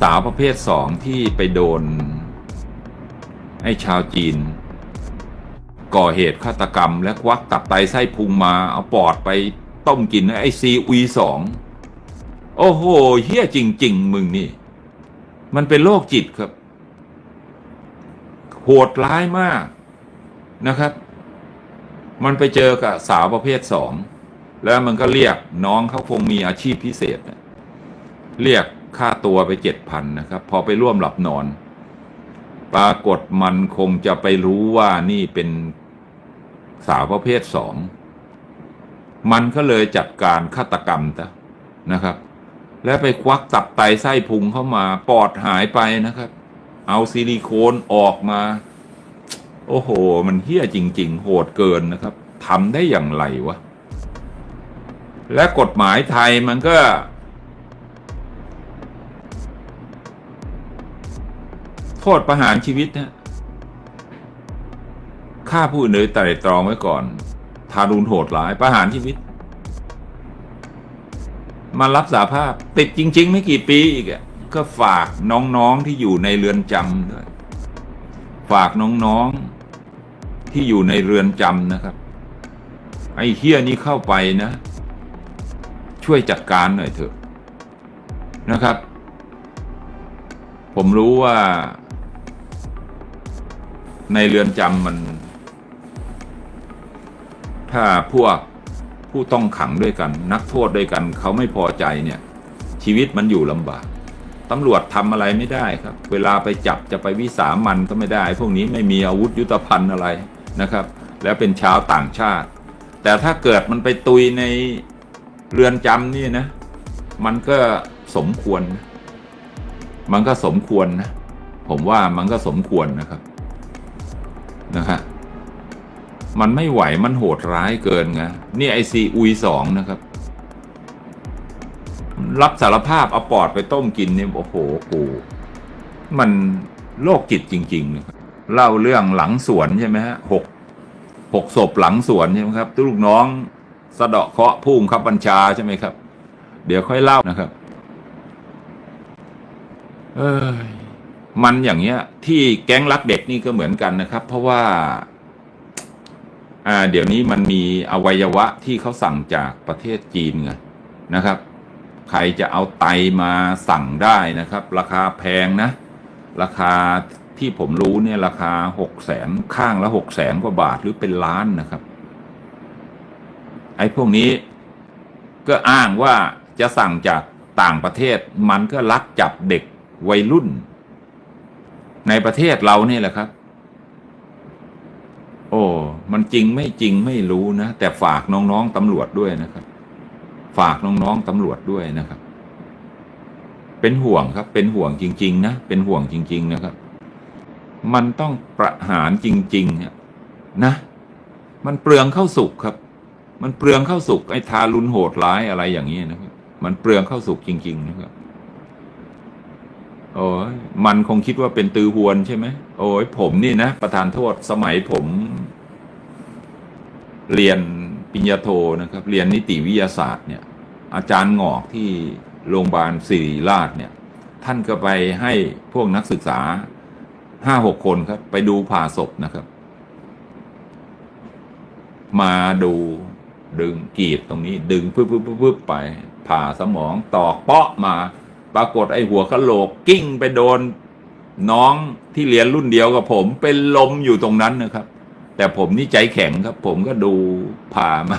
สาวประเภทสองที่ไปโดน ไอ้ชาวจีน ก่อเหตุฆาตกรรม และควักตับไตไส้พุงมา เอาปอดไปต้มกินไอ้ซีอุยสองโอ้โหเฮี้ยจริง ๆ มึงนี่ มันเป็นโรคจิตครับ โหดร้ายมากนะครับ มันไปเจอกับสาวประเภทสอง แล้วมันก็เรียกน้องเขาคงมีอาชีพพิเศษน่ะ เรียกค่าตัวไปเจ็ดพันนะครับ พอไปร่วมหลับนอน ปรากฏมันคงจะไปรู้ว่านี่เป็นสาวประเภทสอง มันก็เลยจัดการฆาตกรรมซะนะครับ แล้วไปควักตับไตไส้พุงเข้ามาปอดหายไปนะครับ เอาซิลิโคนออกมา โอ้โห มันเฮี้ยจริง ๆ โหดเกินนะครับทำได้อย่างไรวะ และกฎหมายไทยมันก็ โทษประหารชีวิตนะฆ่าผู้อื่นโดยไตร่ตรองไว้ก่อน ทารุณโหดร้าย ประหารชีวิต มารับสาภาพ ติดจริง ๆ ไม่กี่ปีอีกอะก็ฝากน้องๆที่อยู่ในเรือนจำด้วย ฝากน้องๆที่อยู่ในเรือนจำนะครับ ไอ้เฮี้ยนี้เข้าไปนะ ช่วยจัดการหน่อยเถอะนะครับ ผมรู้ว่า ในเรือนจำมัน ถ้าพวกผู้ต้องขังด้วยกัน นักโทษด้วยกัน เขาไม่พอใจเนี่ย ชีวิตมันอยู่ลำบากตำรวจทำอะไรไม่ได้ครับ เวลาไปจับจะไปวิสามันก็ไม่ได้ พวกนี้ไม่มีอาวุธยุทธภัณฑ์อะไรนะครับ แล้วเป็นชาวต่างชาติ แต่ถ้าเกิดมันไปตุยในเรือนจำนี่นะ มันก็สมควร มันก็สมควรนะ ผมว่ามันก็สมควรนะครับ นะฮะมันไม่ไหวมันโหดร้ายเกินไงนี่ไอซีอุยสองนะครับ รับสารภาพเอาปอดไปต้มกินเนี่ยโอ้โหกูมันโรคจิตจริงๆนะครับเล่าเรื่องหลังสวนใช่ไหมฮะหกหกศพหลังสวนใช่ไหมครับลูกน้องสะเดาะเคาะห์ผู้บังครับบัญชาใช่ไหมครับ เดี๋ยวค่อยเล่านะครับ เอ้ย มันอย่างเงี้ย ที่แก๊งรักเด็กนี่ก็เหมือนกันนะครับ เพราะว่า อ่า เดี๋ยวนี้มันมีอวัยวะที่เขาสั่งจากประเทศจีนไงนะครับ ใครจะเอาไตมาสั่งได้นะครับ ราคาแพงนะ ราคาที่ผมรู้เนี่ยราคาหกแสนข้างละหกแสนกว่าบาทหรือเป็นล้านนะครับ ไอ้พวกนี้ก็อ้างว่าจะสั่งจากต่างประเทศมันก็ลักจับเด็กวัยรุ่น ในประเทศเราเนี่ยแหละครับ โอ้ มันจริงไม่จริงไม่รู้นะ แต่ฝากน้องๆตำรวจด้วยนะครับ ฝากน้องๆตำรวจด้วยนะครับ เป็นห่วงครับ เป็นห่วงจริง ๆ นะ เป็นห่วงจริง ๆ นะครับ มันต้องประหารจริงๆเนี่ยนะ มันเปลืองเข้าสุกครับ มันเปลืองเข้าสุกไอ้ทารุณโหดร้ายอะไรอย่างนี้นะครับ มันเปลืองเข้าสุกจริง ๆ นะครับ โอ้ยมันคงคิดว่าเป็นตือหวนใช่ไหมโอ้ยผมนี่นะ ประธานโทษสมัยผม เรียนปริญญาโทนะครับ เรียนนิติวิทยาศาสตร์เนี่ย อาจารย์หงอกที่โรงพยาบาลศิริราชเนี่ย ท่านก็ไปให้พวกนักศึกษาห้าหกคนครับ ไปดูผ่าศพนะครับ มาดูดึงกีดตรงนี้ ดึงปึ๊บปึ๊บปึ๊บไป ผ่าสมองตอกเปาะมา ปรากฏไอ้หัวกะโหลกกิ้งไปโดนน้องที่เรียนรุ่นเดียวกับผม เป็นลมอยู่ตรงนั้นนะครับ แต่ผมนี่ใจแข็งครับ ผมก็ดูผ่ามา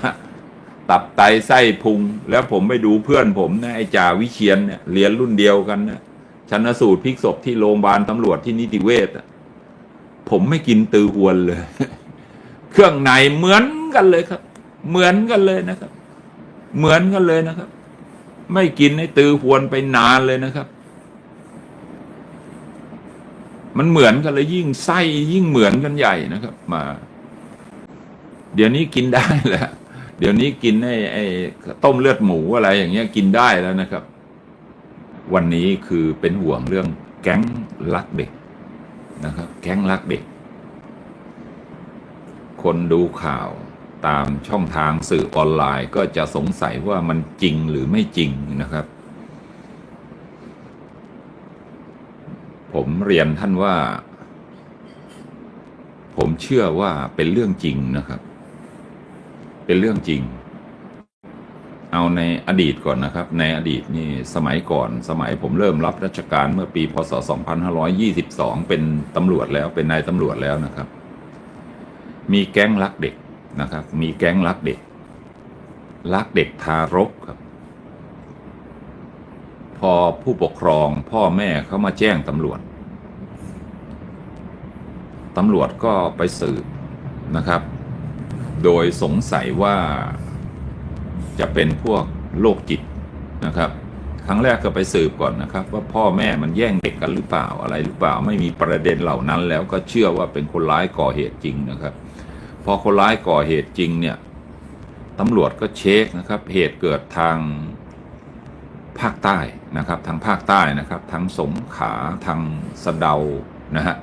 ตับไตไส้พุง แล้วผมไปดูเพื่อนผมนะไอ้จ่าวิเชียนเนี่ยเรียนรุ่นเดียวกันนะชันสูตรพลิกศพที่โรงพยาบาลตำรวจที่นิติเวชผมไม่กินตือหวนเลย เครื่องในเหมือนกันเลยครับ เหมือนกันเลยนะครับ เหมือนกันเลยนะครับ ไม่กินให้ตือหวนไปนานเลยนะครับ มันเหมือนกันเลยยิ่งไส้ยิ่งเหมือนกันใหญ่นะครับ มา เดี๋ยวนี้กินได้แล้วเดี๋ยวนี้กินไอ้ไอ้ต้มเลือดหมูอะไรอย่างเงี้ยกินได้แล้วนะครับ วันนี้คือเป็นห่วงเรื่องแก๊งลักเด็กนะครับ แก๊งลักเด็ก คนดูข่าว ตามช่องทางสื่อออนไลน์ ก็จะสงสัยว่ามันจริงหรือไม่จริงนะครับ ผมเรียนท่านว่า ผมเชื่อว่าเป็นเรื่องจริงนะครับ เป็นเรื่องจริง เอาในอดีตก่อนนะครับ ในอดีตนี่สมัยก่อน สมัยผมเริ่มรับราชการเมื่อปีพศ 2522 เป็นตำรวจแล้วเป็นนายตำรวจแล้วนะครับ มีแก๊งลักเด็ก นะครับ มีแก๊งลักเด็กลักเด็กทารกครับ พอผู้ปกครองพ่อแม่เขามาแจ้งตำรวจ ตำรวจก็ไปสืบนะครับ โดยสงสัยว่าจะเป็นพวกโรคจิตนะครับครั้งแรกก็ไปสืบก่อนนะครับ ว่าพ่อแม่มันแย่งเด็กกันหรือเปล่าอะไรหรือเปล่าไม่มีประเด็นเหล่านั้นแล้วก็เชื่อว่าเป็นคนร้ายก่อเหตุจริงนะครับ พอคนร้ายก่อเหตุจริงเนี่ยตำรวจก็เช็คนะครับเหตุเกิดทางภาคใต้นะครับทางภาคใต้นะครับทั้งสงขาทางสะเดานะฮะ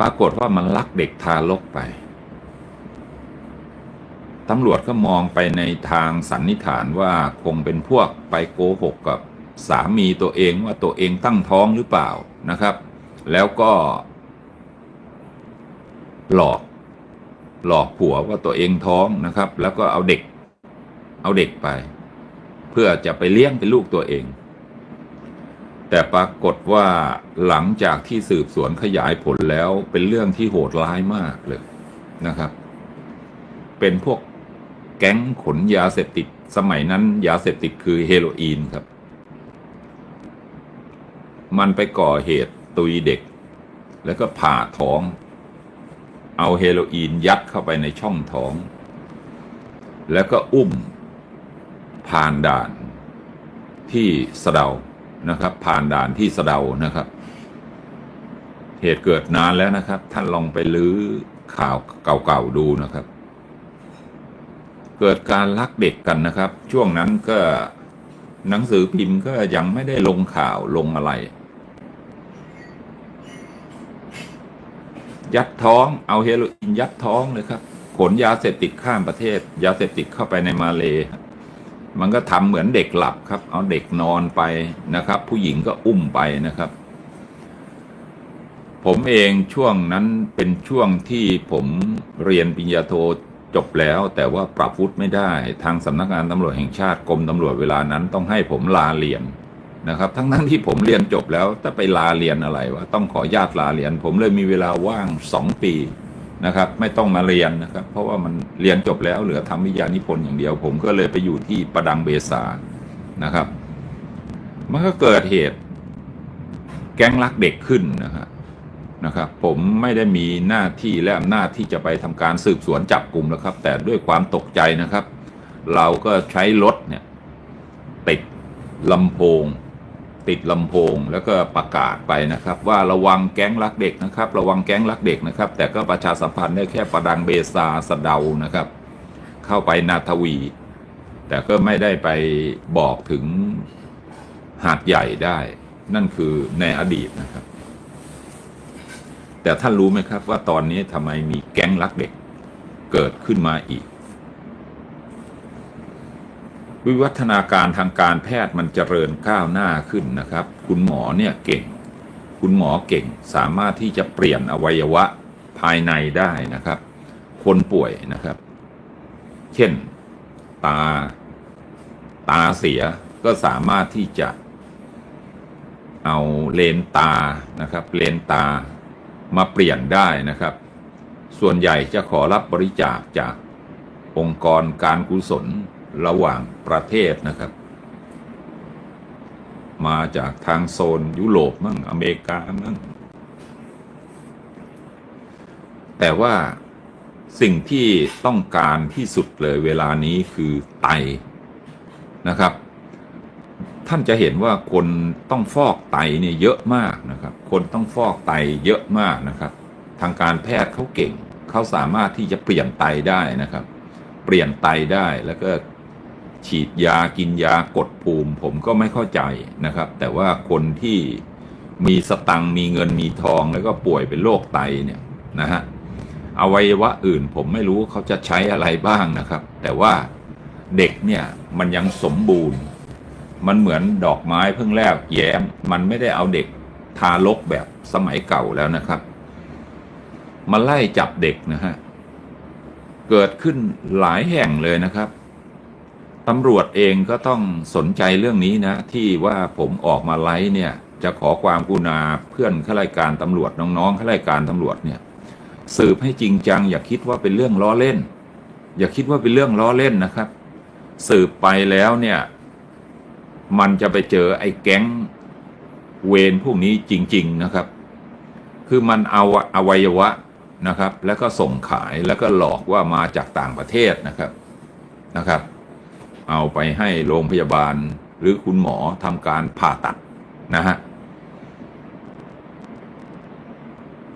ปรากฏว่ามันลักเด็กทารกไปตำรวจก็มองไปในทางสันนิษฐานว่าคงเป็นพวกไปโกหกกับสามีตัวเองว่าตัวเองตั้งท้องหรือเปล่านะครับ แล้วก็หลอก หลอกผัวว่าตัวเองท้องนะครับ แล้วก็เอาเด็ก เอาเด็กไป เพื่อจะไปเลี้ยงเป็นลูกตัวเอง แต่ปรากฏว่าหลังจากที่สืบสวนขยายผลแล้วเป็นเรื่องที่โหดร้ายมากเลยนะครับ เป็นพวกแก๊งขนยาเสพติดสมัยนั้นยาเสพติดคือเฮโรอีนครับ มันไปก่อเหตุตุยเด็ก แล้วก็ผ่าท้อง เอาเฮโรอีนยัดเข้าไปในช่องท้อง แล้วก็อุ้มผ่านด่านที่สะเดานะครับ ผ่านด่านที่สะเดานะครับ เหตุเกิดนานแล้วนะครับ ท่านลองไปลื้อข่าวเก่าๆดูนะครับ เกิดการลักเด็กกันนะครับ ช่วงนั้นก็หนังสือพิมพ์ก็ยังไม่ได้ลงข่าวลงอะไร ยัดท้องเอาเฮโรอีนยัดท้องเลยครับขนยาเสพติดข้ามประเทศ ยาเสพติดเข้าไปในมาเลมันก็ทำเหมือนเด็กหลับครับ เอาเด็กนอนไปนะครับ ผู้หญิงก็อุ้มไปนะครับ ผมเองช่วงนั้นเป็นช่วงที่ผมเรียนปริญญาโทจบแล้ว แต่ว่าปรับวุฒิไม่ได้ทางสำนักงานตำรวจแห่งชาติกรมตำรวจเวลานั้นต้องให้ผมลาเรียน นะครับ ทั้งนั้นที่ผมเรียนจบแล้วแต่ไปลาเรียนอะไรวะต้องขอญาตลาเรียน ผมเลยมีเวลาว่างสองปีนะครับ ไม่ต้องมาเรียนนะครับ เพราะว่ามันเรียนจบแล้วเหลือทำวิทยานิพนธ์อย่างเดียว ผมก็เลยไปอยู่ที่ประดังเบซานะครับ มันก็เกิดเหตุ แก๊งลักเด็กขึ้นนะครับนะครับ ผมไม่ได้มีหน้าที่และอำนาจที่จะไปทำการสืบสวนจับกลุ่มแล้วครับ แต่ด้วยความตกใจนะครับ เราก็ใช้รถเนี่ยติดลำโพง ติดลำโพงแล้วก็ประกาศไปนะครับ ว่าระวังแก๊งลักเด็กนะครับ ระวังแก๊งลักเด็กนะครับ แต่ก็ประชาสัมพันธ์ได้แค่ประดังเบซาสะเดานะครับ เข้าไปนาทวี แต่ก็ไม่ได้ไปบอกถึงหาดใหญ่ได้ นั่นคือในอดีตนะครับ แต่ท่านรู้ไหมครับว่าตอนนี้ทำไมมีแก๊งลักเด็กเกิดขึ้นมาอีก วิวัฒนาการทางการแพทย์มันเจริญก้าวหน้าขึ้นนะครับ คุณหมอเนี่ยเก่ง คุณหมอเก่งสามารถที่จะเปลี่ยนอวัยวะภายในได้นะครับ คนป่วยนะครับ เช่น ตา ตาเสียก็สามารถที่จะ เอาเลนตานะครับ เลนตามาเปลี่ยนได้นะครับ ส่วนใหญ่จะขอรับบริจาคจากองค์กรการกุศล ระหว่างประเทศนะครับ มาจากทางโซนยุโรปมั่งอเมริกามั่งแต่ว่าสิ่งที่ต้องการที่สุดเลยเวลานี้คือไตนะครับ ท่านจะเห็นว่าคนต้องฟอกไตเนี่ยเยอะมากนะครับ คนต้องฟอกไตเยอะมากนะครับ ทางการแพทย์เขาเก่งเขาสามารถที่จะเปลี่ยนไตได้นะครับ เปลี่ยนไตได้แล้วก็ ฉีดยากินยากดภูมิ ผมก็ไม่เข้าใจนะครับ แต่ว่าคนที่มีสตังมีเงินมีทองแล้วก็ป่วยเป็นโรคไตเนี่ยนะฮะอวัยวะอื่นผมไม่รู้เขาจะใช้อะไรบ้างนะครับ แต่ว่าเด็กเนี่ยมันยังสมบูรณ์ มันเหมือนดอกไม้เพิ่งแลกแย้ม มันไม่ได้เอาเด็กทารกแบบสมัยเก่าแล้วนะครับ มาไล่จับเด็กนะฮะ เกิดขึ้นหลายแห่งเลยนะครับ ตำรวจเองก็ต้องสนใจเรื่องนี้นะ ที่ว่าผมออกมาไลฟ์เนี่ย จะขอความกรุณาเพื่อนข้าราชการตำรวจน้องๆข้าราชการตำรวจเนี่ย สืบให้จริงจัง อย่าคิดว่าเป็นเรื่องล้อเล่น อย่าคิดว่าเป็นเรื่องล้อเล่นนะครับ สืบไปแล้วเนี่ย มันจะไปเจอไอ้แก๊งเวรพวกนี้จริง ๆนะครับ คือมันเอาอวัยวะนะครับ แล้วก็ส่งขายแล้วก็หลอกว่ามาจากต่างประเทศนะครับนะครับ เอาไปให้โรงพยาบาลหรือคุณหมอทำการผ่าตัดนะฮะ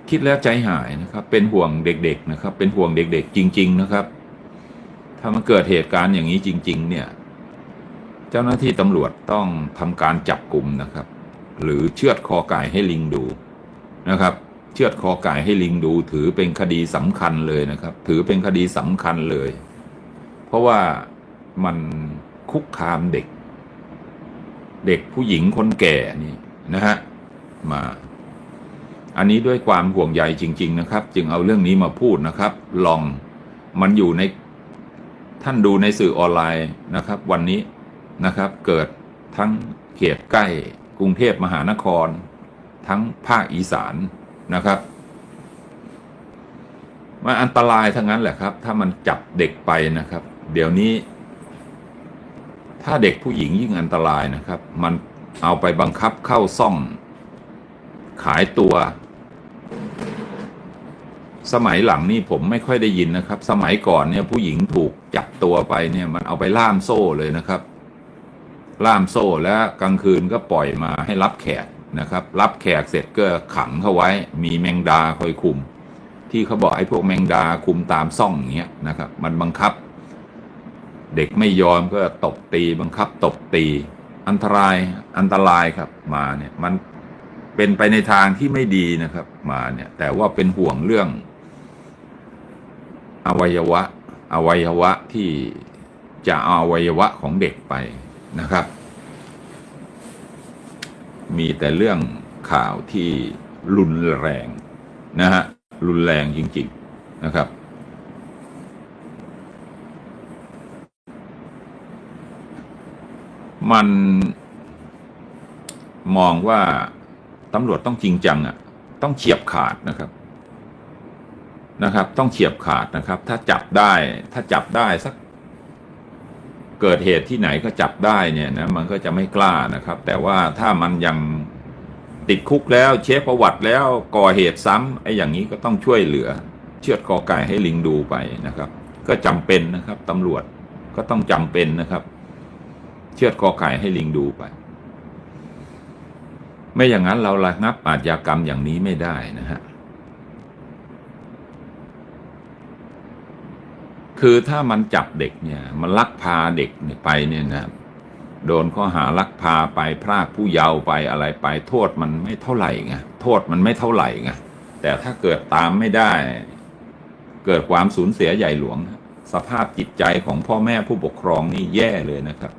คิดแล้วใจหายนะครับ เป็นห่วงเด็กๆนะครับ เป็นห่วงเด็กๆ จริง ๆ นะครับ ถ้ามันเกิดเหตุการณ์อย่างนี้จริง ๆ เนี่ย เจ้าหน้าที่ตำรวจต้องทำการจับกลุ่มนะครับ หรือเชือดคอไก่ให้ลิงดูนะครับเชือดคอไก่ให้ลิงดูถือเป็นคดีสำคัญเลยนะครับ ถือเป็นคดีสำคัญเลย เพราะว่า มันคุกคามเด็ก เด็กผู้หญิงคนแก่นี่นะฮะมา อันนี้ด้วยความห่วงใยจริง ๆ นะครับ จึงเอาเรื่องนี้มาพูดนะครับ ลองมันอยู่ในท่านดูในสื่อออนไลน์นะครับ วันนี้นะครับ เกิดทั้งเขตใกล้กรุงเทพมหานคร ทั้งภาคอีสานนะครับมันอันตรายทั้งนั้นแหละครับ ถ้ามันจับเด็กไปนะครับ เดี๋ยวนี้ ถ้าเด็กผู้หญิงยิ่งอันตรายนะครับ มันเอาไปบังคับเข้าซ่อง ขายตัว สมัยหลังนี่ผมไม่ค่อยได้ยินนะครับ สมัยก่อนเนี่ยผู้หญิงถูกจับตัวไปเนี่ยมันเอาไปล่ามโซ่เลยนะครับ ล่ามโซ่แล้วกลางคืนก็ปล่อยมาให้รับแขกนะครับ รับแขกเสร็จก็ขังเขาไว้ มีแมงดาคอยคุม ที่เขาบอกไอ้พวกแมงดาคุมตามซ่องอย่างเงี้ยนะครับ มันบังคับ เด็กไม่ยอมก็ตบตีบังคับตบตี อันตรายอันตรายครับมาเนี่ยมันเป็นไปในทางที่ไม่ดีนะครับมาเนี่ยแต่ว่าเป็นห่วงเรื่อง อวัยวะ อวัยวะที่จะเอาอวัยวะของเด็กไปนะครับ มีแต่เรื่องข่าวที่รุนแรงนะฮะรุนแรงจริง ๆนะครับ มันมองว่าตำรวจต้องจริงจังอะ ต้องเฉียบขาดนะครับนะครับ ต้องเฉียบขาดนะครับ ถ้าจับได้ถ้าจับได้สักเกิดเหตุที่ไหนก็จับได้เนี่ยนะมันก็จะไม่กล้านะครับ แต่ว่าถ้ามันยังติดคุกแล้วเช็คประวัติแล้วก่อเหตุซ้ำไอ้อย่างนี้ก็ต้องช่วยเหลือ เชือดคอไก่ให้ลิงดูไปนะครับ ก็จำเป็นนะครับตำรวจก็ต้องจำเป็นนะครับ เชือดคอไก่ให้ลิงดูไป ไม่อย่างนั้นเราระงับอาชญากรรมอย่างนี้ไม่ได้นะฮะคือถ้ามันจับเด็กเนี่ย มันลักพาเด็กไปเนี่ยนะโดนข้อหาลักพาไปพรากผู้เยาว์ไปอะไรไปโทษมันไม่เท่าไหร่ไงโทษมันไม่เท่าไหร่ไงแต่ถ้าเกิดตามไม่ได้ เกิดความสูญเสียใหญ่หลวง สภาพจิตใจของพ่อแม่ผู้ปกครองนี่แย่เลยนะครับ